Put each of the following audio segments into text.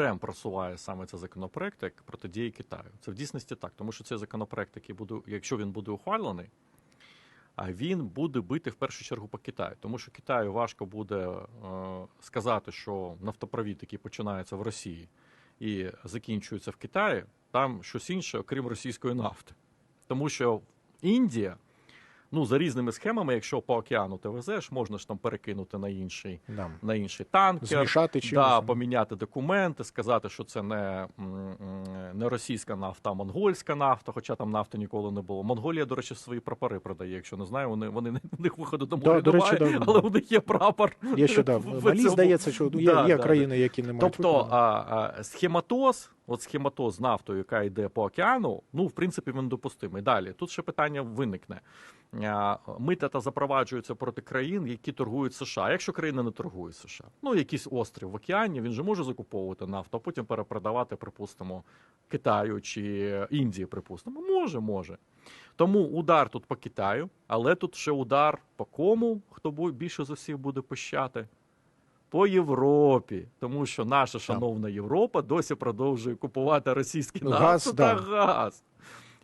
Прем просуває саме цей законопроект як протидії Китаю. Це в дійсності так, тому що цей законопроект, який буде, якщо він буде ухвалений, а він буде бити в першу чергу по Китаю, тому що Китаю важко буде е, сказати, що нафтопровід, який починається в Росії і закінчується в Китаї, там щось інше, окрім російської нафти. Тому що Індія, ну за різними схемами, якщо по океану ти везеш, можна ж там перекинути на інший, Да. на інший танкер, Змішати чимось. да, поміняти документи, сказати, що це не, не російська нафта, а монгольська нафта, хоча там нафти ніколи не було. Монголія, до речі, свої прапори продає. Якщо не знаю, вони, вони не- них виходу до Да, моря речі, немає, да. але у них є прапор. Є що да. в Малі здається, що є, Да, є да, країни, які не мають Тобто а, а, схематоз, от схематоз нафтою, яка йде по океану, ну в принципі він допустимий. Далі тут ще питання виникне. Мита та запроваджуються проти країн, які торгують США. Якщо країна не торгує США, ну якийсь острів в океані, він же може закуповувати нафту, а потім перепродавати, припустимо, Китаю чи Індії, припустимо. Може, може. Тому удар тут по Китаю, але тут ще удар по кому, хто більше з усіх буде пищати по Європі, тому що наша шановна Європа досі продовжує купувати російський Газ, та да. газ.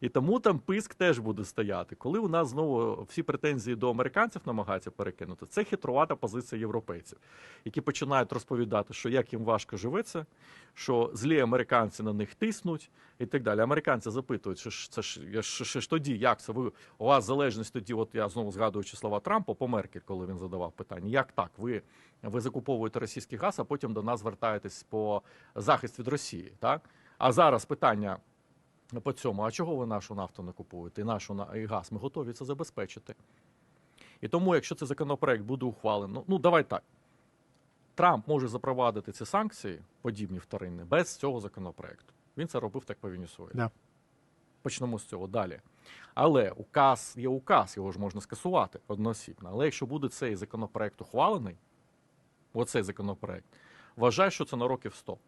І тому там писк теж буде стояти. Коли у нас знову всі претензії до американців намагаються перекинути, це хитрувата позиція європейців, які починають розповідати, що як їм важко живеться, що злі американці на них тиснуть і так далі. Американці запитують, що ж це ж я ж, ж, ж тоді, як це ви у вас залежність тоді? От я знову згадуючи слова Трампа по Меркель, коли він задавав питання, як так? Ви, ви закуповуєте російський газ, а потім до нас звертаєтесь по захист від Росії, так? А зараз питання по цьому: а чого ви нашу нафту не купуєте? І нашу і газ? Ми готові це забезпечити. І тому, якщо цей законопроект буде ухвалено, ну давай так. Трамп може запровадити ці санкції, подібні вторинні, без цього законопроекту. Він це робив так по Венесуелі. Да. Почнемо з цього далі. Але указ є указ, його ж можна скасувати одноосібно. Але якщо буде цей законопроект ухвалений, оцей законопроект, вважаю, що це на років 100.